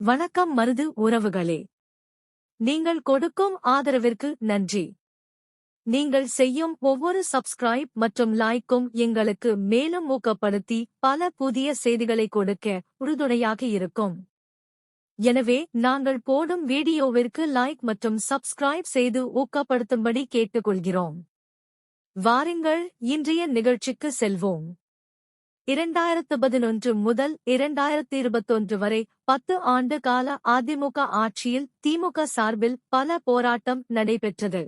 வணக்கம் மருது உறவுகளே. நீங்கள் கொடுக்கும் ஆதரவிற்கு நன்றி. நீங்கள் செய்யும் ஒவ்வொரு சப்ஸ்கிரைப் மற்றும் லைக்கும் எங்களுக்கு மேலும் ஊக்கப்படுத்தி பல புதிய செய்திகளை கொடுக்க உறுதுணையாக இருக்கும். எனவே நாங்கள் போடும் வீடியோவிற்கு லைக் மற்றும் சப்ஸ்கிரைப் செய்து ஊக்கப்படுத்தும்படி கேட்டுக்கொள்கிறோம். வாருங்கள் இன்றைய நிகழ்ச்சிக்கு செல்வோம். இரண்டாயிரத்து பதினொன்று முதல் இரண்டாயிரத்து இருபத்தொன்று வரை பத்து ஆண்டு கால அதிமுக ஆட்சியில் திமுக சார்பில் பல போராட்டம் நடைபெற்றது.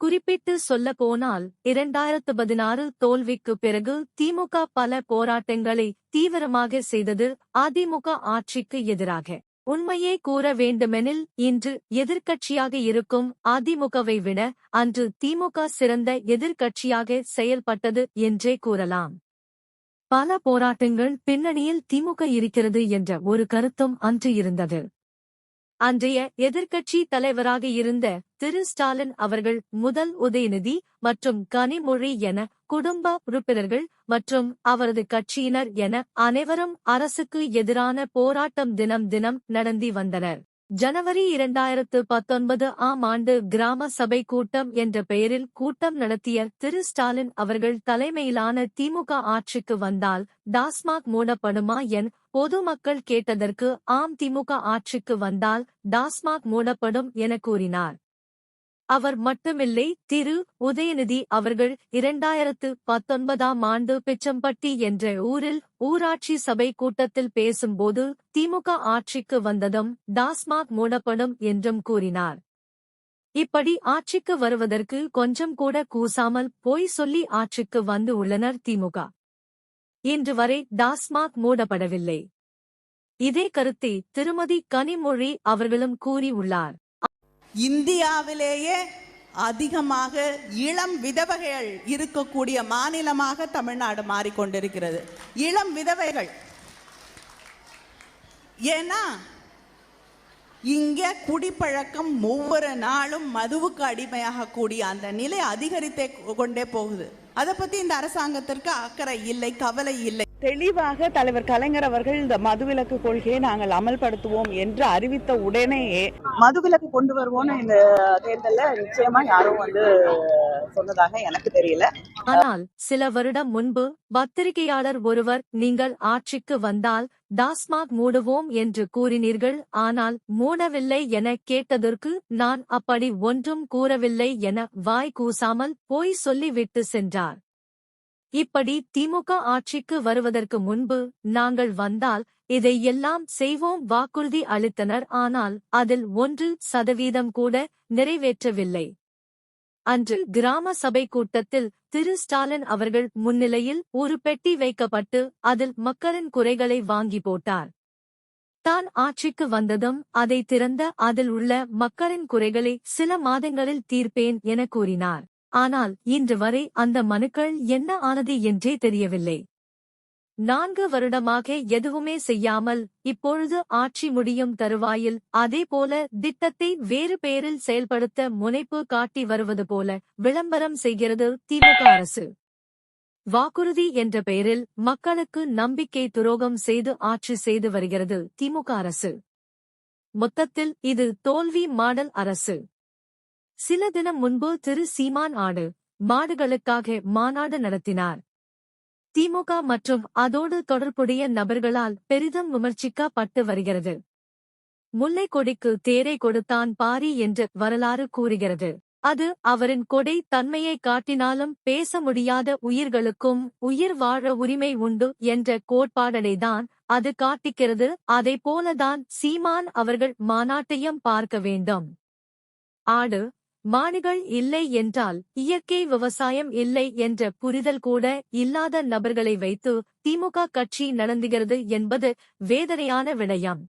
குறிப்பிட்டு சொல்ல போனால் இரண்டாயிரத்து பதினாறு தோல்விக்கு பிறகு திமுக பல போராட்டங்களை தீவிரமாக செய்தது அதிமுக ஆட்சிக்கு எதிராக. உண்மையே கூற வேண்டுமெனில் இன்று எதிர்க்கட்சியாக இருக்கும் அதிமுகவை விட அன்று திமுக சிறந்த எதிர்க்கட்சியாக செயல்பட்டது என்றே கூறலாம். பல போராட்டங்கள் பின்னணியில் திமுக இருக்கிறது என்ற ஒரு கருத்தும் அன்று இருந்தது. அன்றைய எதிர்க்கட்சி தலைவராக இருந்த திரு. ஸ்டாலின் அவர்கள் முதல் உதயநிதி மற்றும் கனிமொழி என குடும்ப உறுப்பினர்கள் மற்றும் அவரது கட்சியினர் என அனைவரும் அரசுக்கு எதிரான போராட்டம் தினம் தினம் நடந்தி வந்தனர். ஜனவரி இரண்டாயிரத்து பத்தொன்பது ஆம் ஆண்டு கிராம சபை கூட்டம் என்ற பெயரில் கூட்டம் நடத்திய திரு. ஸ்டாலின் அவர்கள் தலைமையிலான திமுக ஆட்சிக்கு வந்தால் டாஸ்மாக் மூடப்படுமா என் பொதுமக்கள் கேட்டதற்கு ஆம் திமுக ஆட்சிக்கு வந்தால் டாஸ்மாக் மூடப்படும் என கூறினார். அவர் மட்டுமில்லை திரு. உதயநிதி அவர்கள் இரண்டாயிரத்து பத்தொன்பதாம் ஆண்டு பிச்சம்பட்டி என்ற ஊரில் ஊராட்சி சபை கூட்டத்தில் பேசும்போது திமுக ஆட்சிக்கு வந்ததும் டாஸ்மாக் மூடப்படும் என்றும் கூறினார். இப்படி ஆட்சிக்கு வருவதற்கு கொஞ்சம் கூட கூசாமல் போய் சொல்லி ஆட்சிக்கு வந்து உள்ளனர் திமுக. இன்று வரை டாஸ்மாக் மூடப்படவில்லை. இதே கருத்தை திருமதி கனிமொழி அவர்களும் கூறியுள்ளார் இந்தியாவிலேயே அதிகமாக இளம் விதவைகள் இருக்கக்கூடிய மாநிலமாக தமிழ்நாடு மாறிக்கொண்டிருக்கிறது. இளம் விதவைகள். ஏன்னா இங்கே குடிப்பழக்கம் ஒவ்வொரு நாளும் மதுவுக்கு அடிமையாகக்கூடிய அந்த நிலை அதிகரித்தே கொண்டே போகுது. அதை பத்தி இந்த அரசாங்கத்திற்கு அக்கறை இல்லை கவலை இல்லை. தெளிவாக தலைவர் கலைஞர் அவர்கள் இந்த மதுவிலக்கு கொள்கையை நாங்கள் அமல்படுத்துவோம் என்று அறிவித்த உடனேயே மதுவிலக்கு கொண்டு வருவோம்னு இந்த தேர்தல்ல நிச்சயமா யாரும் வந்து சொன்னதாக எனக்கு தெரியல. ஆனால் சில வருடம் முன்பு பத்திரிகையாளர் ஒருவர் நீங்கள் ஆட்சிக்கு வந்தால் டாஸ்மாக் மூடுவோம் என்று கூறினீர்கள். ஆனால் மூடவில்லை என கேட்டதற்கு நான் அப்படி ஒன்றும் கூறவில்லை என வாய் கூசாமல் போய் சொல்லிவிட்டு சென்றார். இப்படி திமுக ஆட்சிக்கு வருவதற்கு முன்பு நாங்கள் வந்தால் இதை எல்லாம் செய்வோம் வாக்குறுதி அளித்தனர். ஆனால் அதில் ஒன்று சதவீதம் கூட நிறைவேற்றவில்லை. அன்று கிராம சபை கூட்டத்தில் திரு ஸ்டாலின் அவர்கள் முன்னிலையில் ஒரு பெட்டி வைக்கப்பட்டு அதில் மக்களின் குறைகளை வாங்கி போட்டார். தான் ஆட்சிக்கு வந்ததும் அதை திறந்த அதில் உள்ள மக்களின் குறைகளை சில மாதங்களில் தீர்ப்பேன் என கூறினார். ஆனால் இன்று வரை அந்த மனுக்கள் என்ன ஆனது என்றே தெரியவில்லை. நான்கு வருடமாக எதுவுமே செய்யாமல் இப்பொழுது ஆட்சி முடியும் தருவாயில் அதேபோல திட்டத்தை வேறு பெயரில் செயல்படுத்த முனைப்பு காட்டி வருவது போல விளம்பரம் செய்கிறது திமுக அரசு. வாக்குறுதி என்ற பெயரில் மக்களுக்கு நம்பிக்கை துரோகம் செய்து ஆட்சி செய்து வருகிறது திமுக அரசு. மொத்தத்தில் இது தோல்வி மாடல் அரசு. சில தினம் முன்பு திரு சீமான் ஆடு மாடுகளுக்காக மாநாடு நடத்தினார். திமுக மற்றும் அதோடு தொடர்புடைய நபர்களால் பெரிதும் விமர்சிக்கப்பட்டு வருகிறது. முல்லை கொடிக்கு தேரை கொடுத்தான் பாரி என்று வரலாறு கூறுகிறது. அது அவரின் கொடை தன்மையை காட்டினாலும் பேச முடியாத உயிர்களுக்கும் உயிர் வாழ உரிமை உண்டு என்ற கோட்பாடனைதான் அது காட்டிக்கிறது. அதை போலதான் சீமான் அவர்கள் மாநாட்டையும் பார்க்க வேண்டும். ஆடு மாடுகள் இல்லை என்றால் இயற்கை விவசாயம் இல்லை என்ற புரிதல் கூட இல்லாத நபர்களை வைத்து திமுக கட்சி நடந்துகிறது என்பது வேதனையான விடயம்.